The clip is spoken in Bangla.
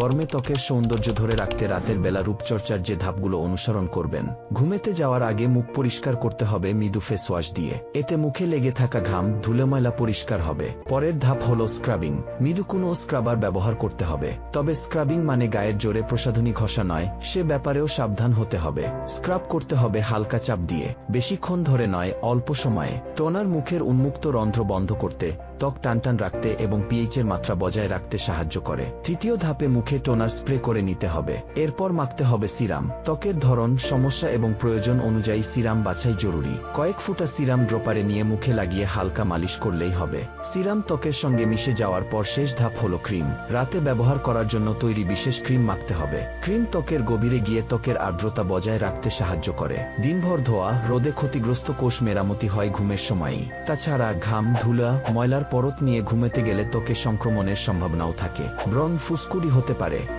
গরমে ত্বকের সৌন্দর্য ধরে রাখতে রাতের বেলা রূপচর্চার যে ধাপগুলো অনুসরণ করবেন, ঘুমেতে যাওয়ার আগে মুখ পরিষ্কার করতে হবে মৃদু ফেস ওয়াশ দিয়ে। এতে মুখে লেগে থাকা ঘাম ধুলে ময়লা পরিষ্কার হবে। পরের ধাপ হল স্ক্রাবিং মৃদু কোনো স্ক্রাবার ব্যবহার করতে হবে। তবে স্ক্রাবিং মানে গায়ের জোরে প্রসাধনী ঘষা নয়, সে ব্যাপারেও সাবধান হতে হবে। স্ক্রাব করতে হবে হালকা চাপ দিয়ে। বেশিক্ষণ ধরে নয়, অল্প সময়ে। টোনার মুখের উন্মুক্ত রন্ধ্র বন্ধ করতে। ত্বক টানটান রাখতে এবং পিএইচের মাত্রা বজায় রাখতে সাহায্য করে। তৃতীয় ধাপে মুখে টোনার স্প্রে করে নিতে হবে। এরপর মাখতে হবে সিরাম। ত্বকের ধরন, সমস্যা এবং প্রয়োজন অনুযায়ী সিরাম বাছাই জরুরি। কয়েক ফুটা সিরাম ড্রপারে নিয়ে মুখে লাগিয়ে হালকা মালিশ করলেই হবে। সিরাম ত্বকের সঙ্গে মিশে যাওয়ার পর শেষ ধাপ হলো ক্রিম। রাতে ব্যবহার করার জন্য তৈরি বিশেষ ক্রিম মাখতে হবে। ক্রিম ত্বকের গভীরে গিয়ে ত্বকের আর্দ্রতা বজায় রাখতে সাহায্য করে। দিনভর ধোয়া, রোদে ক্ষতিগ্রস্ত কোষ মেরামতি হয় ঘুমের সময়ই। তাছাড়া ঘাম, ধুলা, ময়লার পরত নিয়ে ঘুমেতে গেলে ত্বকে সংক্রমণের সম্ভাবনাও থাকে। ব্রণ ফুসকুড়ি হতে পারে।